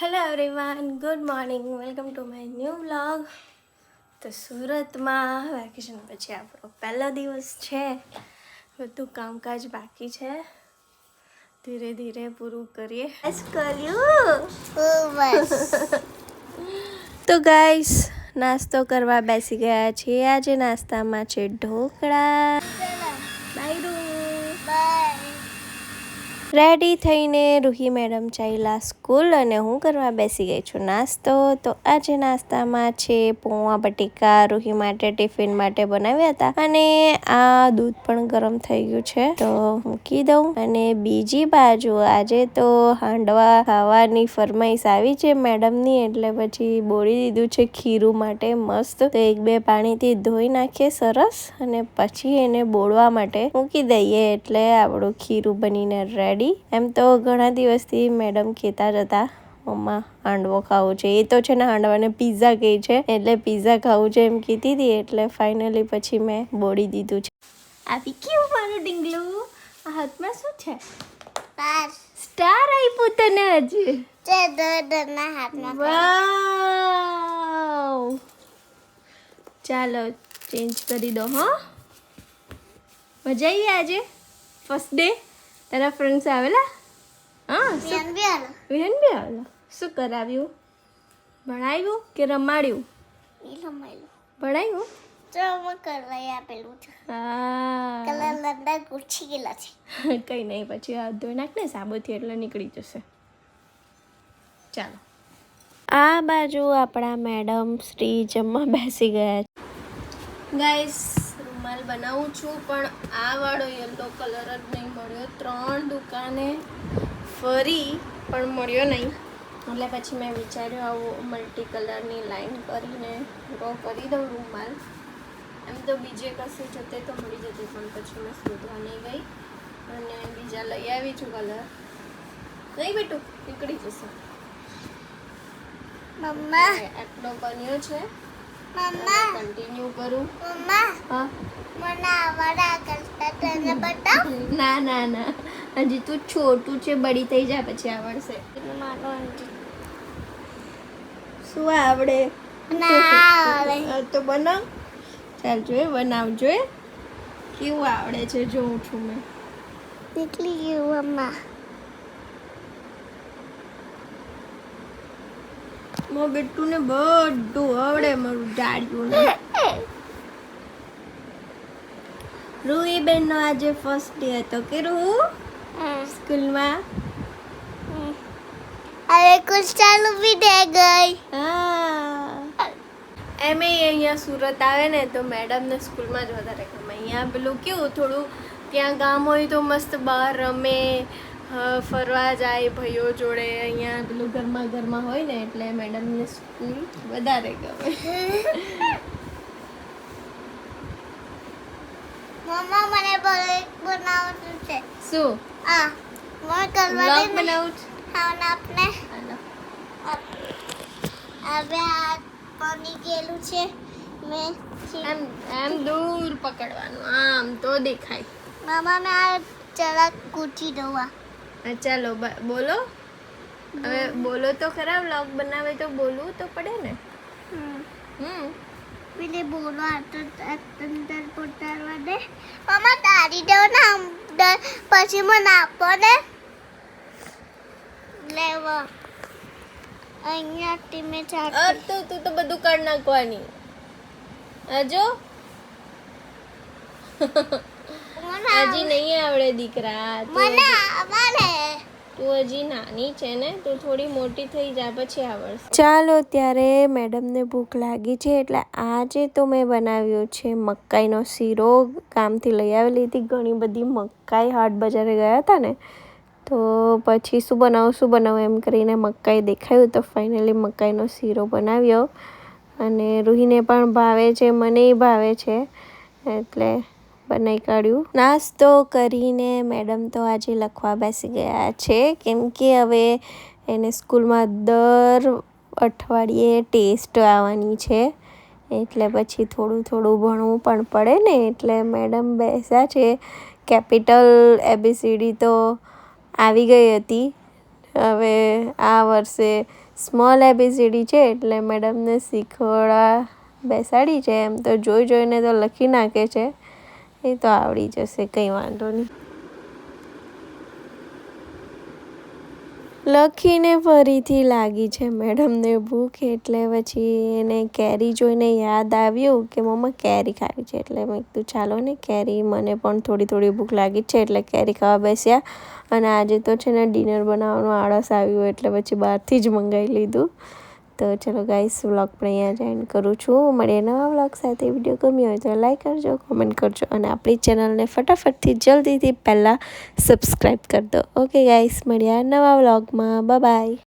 Hello everyone good morning welcome to my new vlog તો સુરતમાં vacation પછી આપણો પહેલો દિવસ છે. બધું કામકાજ બાકી છે. ધીરે ધીરે પૂરું કરીએ. બસ કર્યું. તો ગાઈસ નાસ્તો કરવા બેસી ગયા છીએ. આજે નાસ્તામાં છે ઢોકળા. રેડી થઈને રૂહી મેડમ ચાલ્યા સ્કૂલ અને હું કરવા બેસી ગઈ છું નાસ્તો. તો આજે નાસ્તામાં છે પૌવા બટેકા રૂહી માટે ટિફિન માટે બનાવ્યા હતા અને આ દૂધ પણ ગરમ થઈ ગયું છે. તો મૂકી દઉં અને બીજી બાજુ આજે તો હાંડવા ખાવાની ફરમાઈશ આવી છે મેડમની એટલે પછી બોળી દીધું છે ખીરું માટે મસ્ત. તો એક બે પાણીથી ધોઈ નાખીએ સરસ અને પછી એને બોળવા માટે મૂકી દઈએ એટલે આપણું ખીરું બનીને રેડી એમ તો ઘણા દિવસથી મેડમ કહેતા જ હતા મમ્મા હાંડવો ખાવો છે. એ તો છે ને હાંડવાને પીઝા કહે છે. એટલે પીઝા ખાવું છે એમ કીધી હતી એટલે ફાઇનલી પછી મેં બોળી દીધું છે. આવી કેવું મારું ડીંગલું આ હાથમાં શું છે? સ્ટાર આપ્યું તને આજે? ચાલો ચેન્જ કરી દો હા. મજા આવી આજે? ફર્સ્ટ ડે તારા ફ્રેન્ડ્સ આવેલા? હા વિહન બી આવેલા શું કરાવ્યું? ભણાવ્યું કે રમાડ્યું? ભણાવ્યું? કઈ નહીં પછી હાથ ધોઈ નાખ ને સાબુથી એટલે નીકળી જશે. ચાલો. આ બાજુ આપણા મેડમ શ્રી જમવા બેસી ગયા છે. ગાઈસ રૂમાલ બનાવું છું પણ આ વાળો યલો કલર જ નહીં મળ્યો. ત્રણ દુકાને ફરી પણ મળ્યો નહીં. એટલે પછી મેં વિચાર્યું આવું મલ્ટી કલરની લાઈન કરીને ડ્રો કરી દઉં રૂમાલ. એમ તો બીજે કશે જતે તો મળી જતી પણ પછી મેં શોધવા નહીં ગઈ. અને બીજા લઈ આવી છું કલર. નહીં બેટું નીકળી જશે. મમ્મા. આટલો બન્યો છે. મમ્મા કન્ટિન્યુ કરું મમ્મા હા મને આવડા કરતા તને બતાવ. ના ના ના. હજી તું છોટું છે બળી થઈ જાય પછી આવડશે શું આવડે? ના આવડે તો બનાવ. ચાલ જોઈએ બનાવજો કેવું આવડે છે જોઉં છું મેં. નીકળી ગયું મમ્મા બેટુને બધું આવડે મારું જાડ્યું ને. બેન નો આજે ફર્સ્ટ ડે હતો કે રૂ? સ્કૂલમાં? કુછ ચાલુ બી દે ગઈ. હા. એમે અહીંયા સુરત આવે ને તો મેડમને સ્કૂલમાં જ વધારે ગમે. અહીંયા પેલું કેવું થોડું ત્યાં ગામ હોય તો મસ્ત બહાર રમે ફરવા જાય ભાઈઓ જોડે અહીંયા પેલું ઘરમાં ઘરમાં હોય ને એટલે મેડમને સ્કૂલ વધારે ગમે. મમ્મા મને બોલે બનાવવાનું છે. શું? આ મને કરવા બનાવું હા આપણે હવે આ પાણી ગયેલું છે. મેં એમ એમ દૂર પકડવાનું આમ તો દેખાય. મામા મેં આ જરાક કૂટી દઉં ચાલો બોલો. હવે બોલો તો ખરા વ્લોગ બનાવે તો બોલવું તો પડે ને? હમ. પેલે બોલો અંદર પોતારવા દે. મમ્મા તારી દો ને પછી મને આપો ને. લેવો. અહીંયાથી મેં ચાર તો તું તો બધું કાઢ નાખવાની. હજો? હજી નહીં આવડે દીકરા તું મને હજી- આવડે. તું હજી નાની છે ને તું થોડી મોટી થઈ જા પછી આવડશે. ચાલો ત્યારે મેડમને ભૂખ લાગી છે એટલે આજે તો મેં બનાવ્યો છે મકાઈનો શીરો. કામથી લઈ આવેલી હતી ઘણી બધી મકાઈ હાટ બજારે ગયા હતા ને. તો પછી શું બનાવું શું બનાવું એમ કરીને મકાઈ દેખાયું તો ફાઇનલી મકાઈનો શીરો બનાવ્યો. અને રૂહીને પણ ભાવે છે મને ભાવે છે. એટલે બનાવી કાઢ્યું. નાસ્તો કરીને મેડમ તો આજે લખવા બેસી ગયા છે. કેમ કે હવે એને સ્કૂલમાં દર અઠવાડિયે ટેસ્ટ આવવાની છે. એટલે પછી થોડું થોડું ભણવું પણ પડે ને. એટલે મેડમ બેસ્યા છે. કેપિટલ એબીસીડી તો આવી ગઈ હતી. હવે આ વર્ષે સ્મોલ એબીસીડી છે. એટલે મેડમને શીખવાડવા બેસાડી છે. એમ તો જોઈ જોઈને તો લખી નાખે છે. એ તો આવડી જશે, કંઈ વાંધો નહીં. લખીને ફરીથી લાગી છે મેડમને ભૂખ, એટલે પછી એને કેરી જોઈને યાદ આવ્યું કે, મમ્મા, કેરી ખાવી છે. એટલે મેં કીધું, ચાલો ને, કેરી. મને પણ થોડી થોડી ભૂખ લાગી છે, એટલે કેરી ખાવા બેસ્યા. અને આજે તો છે ને, ડિનર બનાવવાનું આળસ આવ્યું, એટલે પછી બહારથી જ મંગાવી લીધું. તો ચલો ગાઈસ, વ્લોગ પણ અહીંયા જ એન્ડ કરું છું. મળીએ નવા વ્લોગ સાથે. વીડિયો ગમ્યો હોય તો લાઈક કરજો કોમેન્ટ કરજો અને આપણી ચેનલને ફટાફટથી જલ્દીથી પહેલાં સબસ્ક્રાઈબ કરી દો. ઓકે ગાઈસ મળ્યા નવા વ્લોગમાં. બાય